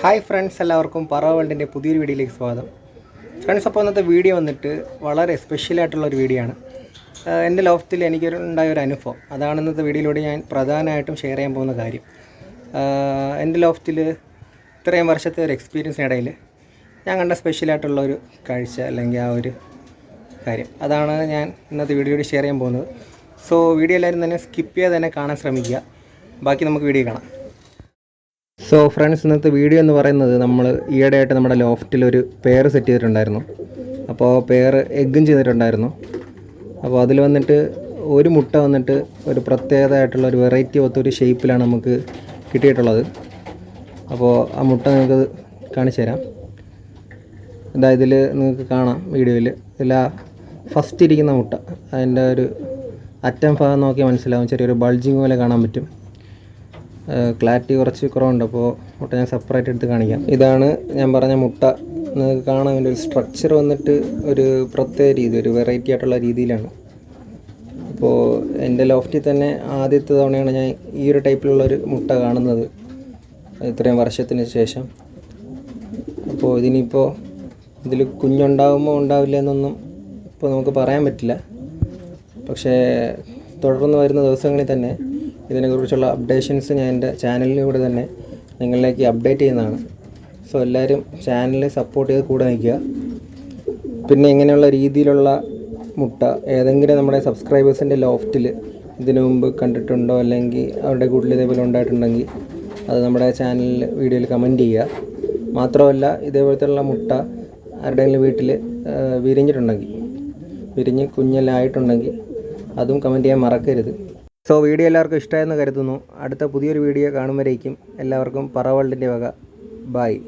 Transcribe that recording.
Hi friends എല്ലാവർക്കും പറ വേൾഡിന്റെ പുതിയൊരു വീഡിയോയിലേക്ക് സ്വാഗതം. ഫ്രണ്ട്സ് അപ്പോൾ ഇന്നത്തെ വീഡിയോ വന്നിട്ട് വളരെ സ്പെഷ്യലായിട്ടുള്ള ഒരു വീഡിയോ ആണ്. എന്റെ ലോഫ്റ്റിൽ എനിക്ക് ഉണ്ടായ ഒരു അനുഭവം. അതാണ് ഇന്നത്തെ വീഡിയോയിലൂടെ ഞാൻ പ്രധാനമായിട്ടും ഷെയർ ചെയ്യാൻ പോകുന്ന കാര്യം. എന്റെ ലോഫ്റ്റിൽ ഇത്രയും വർഷത്തെ ഒരു എക്സ്പീരിയൻസിനിടയിൽ ഞാൻ കണ്ട സ്പെഷ്യലായിട്ടുള്ള ഒരു കാഴ്ച അല്ലെങ്കിൽ ആ ഒരു കാര്യം. അതാണ് ഞാൻ ഇന്നത്തെ വീഡിയോയിൽ ഷെയർ ചെയ്യാൻ പോകുന്നത്. സോ വീഡിയോ എല്ലാവരും തന്നെ സ്കിപ്പ് ചെയ്യാതെ തന്നെ കാണാൻ ശ്രമിക്കുക. ബാക്കി നമുക്ക് വീഡിയോ കാണാം. സോ ഫ്രണ്ട്സ് ഇന്നത്തെ വീഡിയോ എന്ന് പറയുന്നത് നമ്മൾ ഈയിടെയായിട്ട് നമ്മുടെ ലോഫ്റ്റിൽ ഒരു പെയർ സെറ്റ് ചെയ്തിട്ടുണ്ടായിരുന്നു. അപ്പോൾ പെയർ എഗ്ഗും ചെയ്തിട്ടുണ്ടായിരുന്നു. അപ്പോൾ അതിൽ വന്നിട്ട് ഒരു മുട്ട വന്നിട്ട് ഒരു പ്രത്യേകതയായിട്ടുള്ള ഒരു വെറൈറ്റി ഒത്ത ഒരു ഷേപ്പിലാണ് നമുക്ക് കിട്ടിയിട്ടുള്ളത്. അപ്പോൾ ആ മുട്ട നിങ്ങൾക്ക് കാണിച്ചു തരാം. ഇതാ ഇതിൽ നിങ്ങൾക്ക് കാണാം വീഡിയോയിൽ ഇതിൽ ഫസ്റ്റ് ഇരിക്കുന്ന മുട്ട. അതിന്റെ ഒരു അറ്റം ഭാഗം നോക്കിയാൽ മനസ്സിലാവും. ചെറിയൊരു ബൾജിങ് പോലെ കാണാൻ പറ്റും. ക്ലാരിറ്റി കുറച്ച് കുറവുണ്ട്. അപ്പോൾ മുട്ട ഞാൻ സെപ്പറേറ്റ് എടുത്ത് കാണിക്കാം. ഇതാണ് ഞാൻ പറഞ്ഞ മുട്ട. നിങ്ങൾക്ക് കാണാൻ അതിന്റെ ഒരു സ്ട്രക്ചർ വന്നിട്ട് ഒരു പ്രത്യേക രീതി ഒരു വെറൈറ്റി ആയിട്ടുള്ള രീതിയിലാണ്. അപ്പോൾ എന്റെ ലോഫ്റ്റിൽ തന്നെ ആദ്യത്തെ തവണയാണ് ഞാൻ ഈ ഒരു ടൈപ്പിലുള്ള ഒരു മുട്ട കാണുന്നത് ഇത്രയും വർഷത്തിന് ശേഷം. അപ്പോൾ ഇതിനിപ്പോൾ ഇതിൽ കുഞ്ഞുണ്ടാകുമോ ഉണ്ടാവില്ല എന്നൊന്നും ഇപ്പോൾ നമുക്ക് പറയാൻ പറ്റില്ല. പക്ഷേ തുടർന്ന് വരുന്ന ദിവസങ്ങളിൽ തന്നെ ഇതിനെക്കുറിച്ചുള്ള അപ്ഡേഷൻസ് ഞാൻ എന്റെ ചാനലിലൂടെ തന്നെ നിങ്ങളിലേക്ക് അപ്ഡേറ്റ് ചെയ്യുന്നതാണ്. സോ എല്ലാവരും ചാനൽ സപ്പോർട്ട് ചെയ്ത് കൂടെ നിൽക്കുക. പിന്നെ ഇങ്ങനെയുള്ള രീതിയിലുള്ള മുട്ട ഏതെങ്കിലും നമ്മുടെ സബ്സ്ക്രൈബേഴ്സിന്റെ ലോഫ്റ്റിൽ ഇതിനു മുമ്പ് കണ്ടിട്ടുണ്ടോ? അല്ലെങ്കിൽ അവരുടെ കൂട്ടിൽ ഇതേപോലെ ഉണ്ടായിട്ടുണ്ടെങ്കിൽ അത് നമ്മുടെ ചാനലിൽ വീഡിയോയിൽ കമന്റ് ചെയ്യുക. മാത്രമല്ല ഇതേപോലത്തെയുള്ള മുട്ട ആരുടെയെങ്കിലും വീട്ടിൽ വിരിഞ്ഞിട്ടുണ്ടെങ്കിൽ വിരിഞ്ഞ് കുഞ്ഞെല്ലാം ആയിട്ടുണ്ടെങ്കിൽ അതും കമന്റ് ചെയ്യാൻ മറക്കരുത്. സോ വീഡിയോ എല്ലാവർക്കും ഇഷ്ടമായെന്ന് കരുതുന്നു. അടുത്ത പുതിയൊരു വീഡിയോ കാണുമ്പോഴേക്കും എല്ലാവർക്കും പറ വക. ബായ്